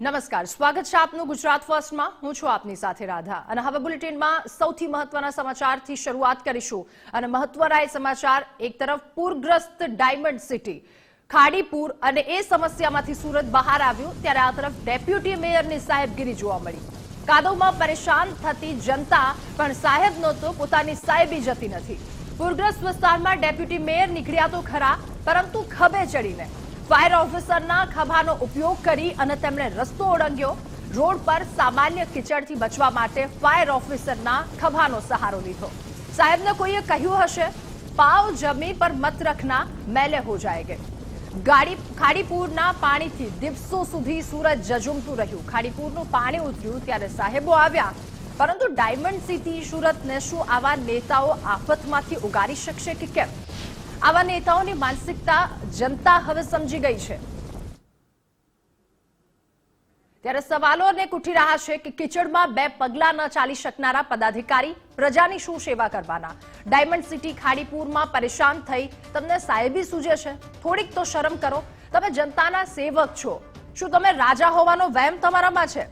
નમસ્કાર. સ્વાગત છે આપનું ગુજરાત ફર્સ્ટમાં. હું છું આપની સાથે રાધા. અને હવે બુલેટિનમાં સૌથી મહત્વના સમાચારથી શરૂઆત કરીશું. અને મહત્વના એ સમાચાર, એક તરફ પૂરગ્રસ્ત ડાયમંડ સિટી. ખાડીપુર અને એ સમસ્યામાંથી સુરત બહાર આવ્યું, ત્યારે આ તરફ ડેપ્યુટી મેયરની સાહેબગીરી જોવા મળી. કાદવમાં પરેશાન થતી જનતા, પણ સાહેબ નહોતો, પોતાની સાહેબી જતી નથી. પૂરગ્રસ્ત વિસ્તારમાં ડેપ્યુટી મેયર નીકળ્યા તો ખરા, પરંતુ ખભે ચડીને. ફાયર ઓફિસરના ખભાનો ઉપયોગ કરી અને તેમણે રસ્તો ઓળંગ્યો. રોડ પર સામાન્ય કિચડથી બચવા માટે ફાયર ઓફિસરના ખભાનો સહારો લીધો. સાહેબને કોઈએ કહ્યું હશે, પાવ જમી પર મત રખના, મેલે હો જાયગે ગાડી, ખાડીપુરના પાણીથી દિવસો સુધી સુરત જજુમતું રહ્યું. ખાડીપુરનું પાણી ઉતર્યું ત્યારે સાહેબો આવ્યા. પરંતુ ડાયમંડ સિટી સુરતને શું આવા નેતાઓ આફતમાંથી ઉગારી શકશે કે કેમ? આવા નેતાઓની માનસિકતા જનતા હવે સમજી ગઈ છે. ત્યારે સવાલો અનેક ઉઠી રહ્યા છે કે કિચડમાં બે પગલા ન ચાલી શકનારા પદાધિકારી પ્રજાની શું સેવા કરવાના? ડાયમંડ સિટી ખાડીપુરમાં પરેશાન થઈ. તમને સાહેબી સૂજે છે? થોડીક તો શરમ કરો. તમે જનતાના સેવક છો. શું તમે રાજા હોવાનો વહેમ તમારામાં છે?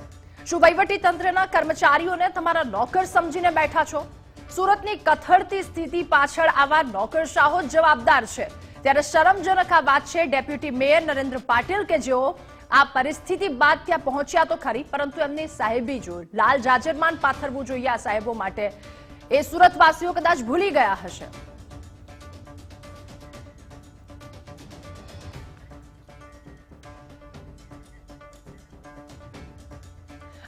શું વહીવટી તંત્રના કર્મચારીઓને તમારા નોકર સમજીને બેઠા છો? સુરતની કથળતી સ્થિતિ પાછળ આવા નોકરશાહો જવાબદાર છે. ત્યારે શરમજનક આ વાત છે ડેપ્યુટી મેયર નરેન્દ્ર પાટીલ કે જેઓ આ પરિસ્થિતિ બાદ ત્યાં પહોંચ્યા તો ખરી, પરંતુ એમની સાહેબી જો લાલ જાજરમાન પાથરવું જોઈએ આ સાહેબો માટે. એ સુરતવાસીઓ કદાચ ભૂલી ગયા હશે.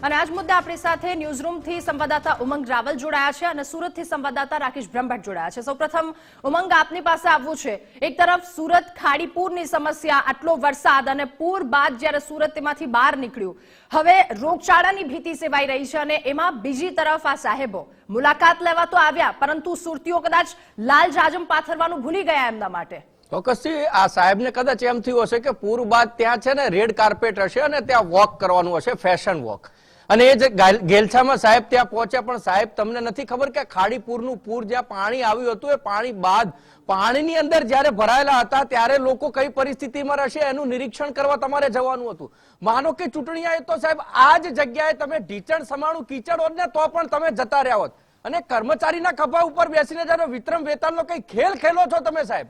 અને આજ મુદ્દે આપણી સાથે ન્યૂઝરૂમથી સંવાદદાતા ઉમંગ રાવલ જોડાયા છે અને સુરતથી સંવાદદાતા રાકેશ બ્રહ્મભટ્ટ જોડાયા છે. સૌપ્રથમ, ઉમંગ, આપની પાસે આવવું છે. એક તરફ સુરત ખાડીપુરની સમસ્યા, આટલો વરસાદ અને પૂર બાદ જ્યારે સુરત તેમાંથી બહાર નીકળ્યું. હવે રોગચાળાની ભીતિ સેવાઈ રહી છે અને એમાં બીજી તરફ આ સાહેબો મુલાકાત લેવા તો આવ્યા, પરંતુ સુરતીઓ કદાચ લાલ જાજમ પાથરવાનું ભૂલી ગયા એમના માટે. ચોક્કસથી આ સાહેબને કદાચ એમ થયું હશે કે પૂર બાદ ત્યાં છે ને રેડ કાર્પેટ હશે અને ત્યાં વોક કરવાનું હશે, ફેશન વોક. અને એ જે ગેલછામાં સાહેબ ત્યાં પહોંચ્યા, પણ સાહેબ તમને નથી ખબર કે ખાડીપુરનું પૂર જ્યાં પાણી આવ્યું હતું, એ પાણી બાદ પાણીની અંદર જ્યારે ભરાયેલા હતા, ત્યારે લોકો કઈ પરિસ્થિતિમાં રહેશે એનું નિરીક્ષણ કરવા તમારે જવાનું હતું. માનો કે ચૂંટણી આવી તો સાહેબ આ જ જગ્યાએ તમે ઢીચણ સમાણું કીચડ હોત ને તો પણ તમે જતા રહ્યા હોત. અને કર્મચારીના ખભા ઉપર બેસીને જ્યારે વિતરણ વેતાલનો કઈ ખેલ ખેલો છો તમે સાહેબ?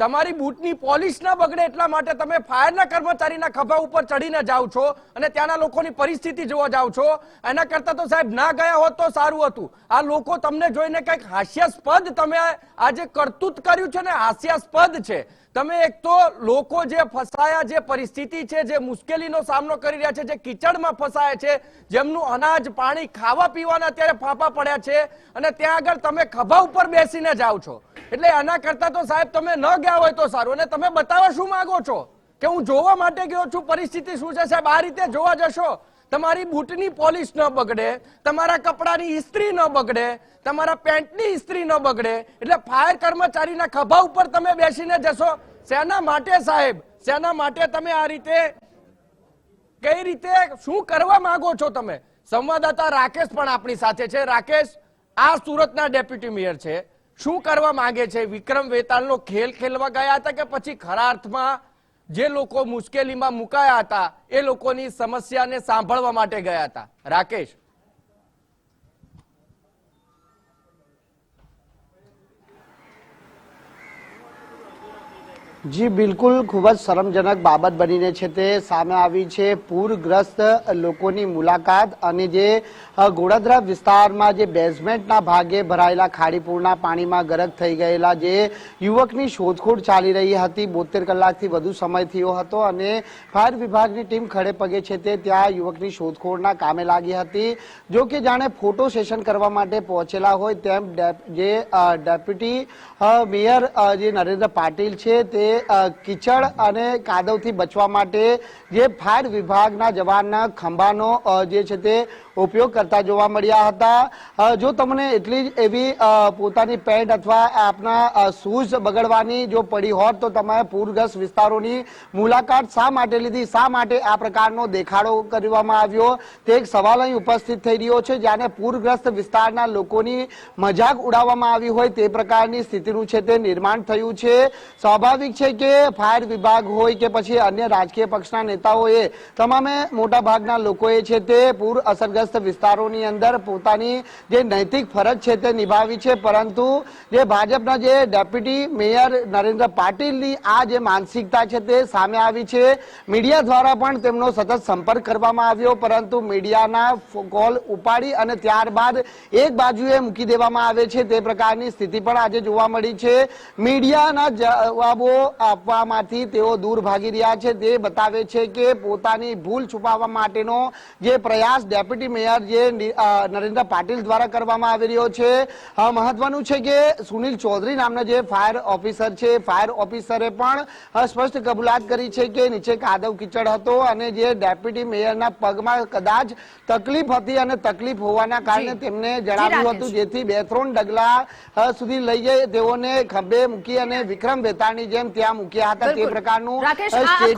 તમારી બૂટની પોલિશ ના બગડે એટલા માટે તમે ફાયરના કર્મચારીના ખભા ઉપર ચડીને જાઓ છો અને ત્યાંના લોકોની પરિસ્થિતિ જોવા જાઓ છો. એના કરતા તો સાહેબ ના ગયા હોત તો સારું હતું. આ લોકો તમને જોઈને કંઈક હાસ્યાસ્પદ તમે આ જે કરતૂત કર્યું છે ને હાસ્યાસ્પદ છે. તમે એક તો લોકો જે ફસાયા, જે પરિસ્થિતિ છે, જે મુશ્કેલીનો સામનો કરી રહ્યા છે, જે કિચડમાં ફસાયા છે, જેમનું અનાજ, પાણી ખાવા પીવાના અત્યારે ફાંફા પડ્યા છે અને ત્યાં આગળ તમે ખભા ઉપર બેસીને જાઓ છો. એટલે આના કરતા તો સાહેબ તમે ન ગયા હોય તો સારું. અને તમે બતાવવા શું માંગો છો? કે હું જોવા માટે ગયો છું? પરિસ્થિતિ શું છે સાહેબ? આ રીતે જોવા જશો. તમારી બૂટની પોલિશ ન બગડે, તમારા કપડાની ઇસ્ત્રી ન બગડે, તમારા પેન્ટની ઇસ્ત્રી ન બગડે. એટલે ફાયર કર્મચારીના ખભા ઉપર તમે બેસીને જશો. શેના માટે સાહેબ? શેના માટે તમે આ રીતે, કઈ રીતે, શું કરવા માંગો છો તમે? સંવાદદાતા રાકેશ પણ આપણી સાથે છે. રાકેશ, આ સુરતના ડેપ્યુટી મેયર છે. શું કરવા માંગે છે? વિક્રમ વેતાળનો ખેલ ખેલવા ગયા હતા કે પછી ખરા અર્થમાં જે લોકો મુશ્કેલીમાં મુકાયા હતા, એ લોકોની સમસ્યાને સાંભળવા માટે ગયા હતા? રાકેશ. જી બિલકુલ. ખૂબ જ શરમજનક બાબત બનીને છે તે. સામે આવી છે પૂરગ્રસ્ત લોકોની મુલાકાત અને જે અ, વિસ્તારમાં જે બેઝમેન્ટના ભાગે ભરાયેલા ખાડીપુરના પાણીમાં ગરક થઈ ગયેલા જે યુવકની શોધખોળ ચાલી રહી હતી. બોતેર કલાકથી વધુ સમય થયો હતો અને ફાયર વિભાગની ટીમ ખડે પગે છે તે ત્યાં યુવકની શોધખોળના કામે લાગી હતી. જો કે જાણે ફોટો સેશન કરવા માટે પહોંચેલા હોય તેમ જે ડેપ્યુટી મેયર જે નરેન્દ્ર પાટીલ છે તે કીચડ અને કાદવથી બચવા માટે જે ફાયર વિભાગના જવાનના ખંભાનો જે છે તે ઉપયોગ કરતા જોવા મળ્યા હતા. જો તમને એટલી જ એવી પોતાની પેન્ટ અથવા આપના શૂઝ બગડવાની જો પડી હોત, તો તમે પૂરગ્રસ્ત વિસ્તારોની મુલાકાત શા માટે લીધી? શા માટે આ પ્રકારનો દેખાડો કરવામાં આવ્યો? તે એક સવાલ અહીં ઉપસ્થિત થઈ રહ્યો છે. જ્યારે પૂરગ્રસ્ત વિસ્તારના લોકોની મજાક ઉડાવવામાં આવી હોય, તે પ્રકારની સ્થિતિનું છે તે નિર્માણ થયું છે. સ્વાભાવિક છે કે ફાયર વિભાગ હોય કે પછી અન્ય રાજકીય પક્ષના નેતાઓએ, તમામે મોટા ભાગના લોકોએ છે તે પૂર અસરગ્રસ્ત વિસ્તારોની અંદર પોતાની જે નૈતિક ફરજ છે તે નિભાવી છે, પરંતુ જે ભાજપના જે ડેપ્યુટી મેયર નરેન્દ્ર પાટીલની આ જે માનસિકતા છે તે સામે આવી છે. મીડિયા દ્વારા પણ તેમનો સતત સંપર્ક કરવામાં આવ્યો, પરંતુ મીડિયાના કોલ ઉપાડી અને ત્યારબાદ એક બાજુએ મૂકી દેવામાં આવે છે. તે પ્રકારની સ્થિતિ પણ આજે જોવા મળી છે. મીડિયાના જવાબો આપવામાંથી તેઓ દૂર ભાગી રહ્યા છે. તે બતાવે છે કે પોતાની ભૂલ છુપાવવા માટેનો જે પ્રયાસ ડેપ્યુટી મેયર જે નરેન્દ્ર પાટીલ દ્વારા કરવામાં આવી રહ્યો છે. મહત્વનું છે કે સુનિલ ચૌધરી નામના જે ફાયર ઓફિસર છે ફાયર ઓફિસરે પણ સ્પષ્ટ કબૂલાત કરી છે કે નીચે કાદવ કિચડ હતો અને જે ડેપ્યુટી મેયરના પગમાં કદાચ તકલીફ હતી અને તકલીફ હોવાના કારણે તેમને જણાવ્યું હતું જેથી બે ત્રણ ડગલા સુધી લઈ જઈ તેઓને ખભે મૂકી અને વિક્રમ વેતાળની જેમ ત્યાં મૂક્યા હતા. તે પ્રકારનું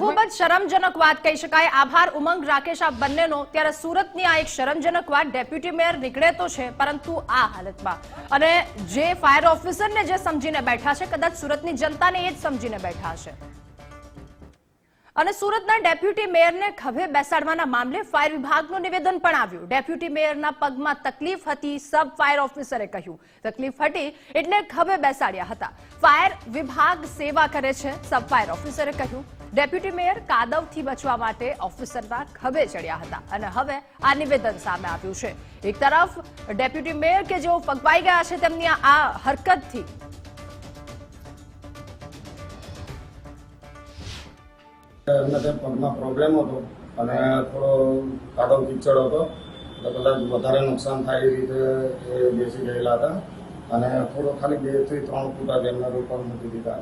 ખૂબ જ શરમજનક વાત કહી શકાય. આભાર ઉમંગ રાકેશ આ બંનેનો. ત્યારે સુરતની આ એક શરમજનક ડેપ્યુટી મેયર નીકળે તો છે, પરંતુ આ હાલતમાં. અને જે ફાયર ઓફિસરને જે સમજીને બેઠા છે, કદાચ સુરતની જનતાને એ જ સમજીને બેઠા છે. અને સુરતના ડેપ્યુટી મેયરને ખભે બેસાડવાના મામલે ફાયર વિભાગનું નિવેદન પણ આવ્યું. ડેપ્યુટી મેયરના પગમાં તકલીફ હતી, સબ ફાયર ઓફિસરે કહ્યું. તકલીફ હતી એટલે ખભે બેસાડ્યા હતા. ફાયર વિભાગ સેવા કરે છે, સબ ફાયર ઓફિસરે કહ્યું. ડેપ્યુટી મેયર કાદવથી બચવા માટે ઓફિસરના ખભે ચડ્યા હતા અને હવે આ નિવેદન સામે આવ્યું છે. એક તરફ ડેપ્યુટી મેયર કે જેઓ પગપાઈ ગયા છે તેમની આ- હરકતથી પગમાં પ્રોબ્લેમ હતો અને થોડો કાદવ કિચડ હતો. કદાચ વધારે નુકસાન થાય એ રીતે એ બેસી ગયેલા હતા. અને થોડો ખાલી બેથી ત્રણ ફૂટા જેમના એમના મૂકી દીધા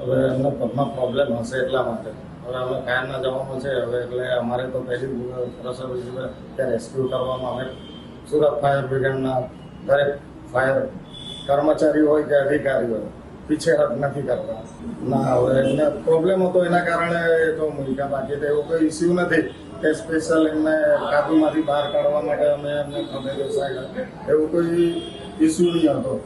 હવે એમને પગમાં પ્રોબ્લેમ હશે એટલા માટે. હવે અમે ફાયરના જવામાં છે, હવે એટલે અમારે તો પહેલી વિશે ત્યાં રેસ્ક્યુ કરવામાં આવે. સુરત ફાયર બ્રિગેડના દરેક ફાયર કર્મચારી હોય કે અધિકારી હોય પીછેહટ નથી કરતા. ના, હવે એમને પ્રોબ્લેમ હતો એના કારણે એ તો મૂક્યા બાકી એવું કોઈ ઇસ્યુ નથી. કે સ્પેશિયલ એમને કાબુમાંથી બહાર કાઢવા માટે અમે એમને ખબર બેસાડ્યા. એવું કોઈ ઇસ્યુ નહીં હતો.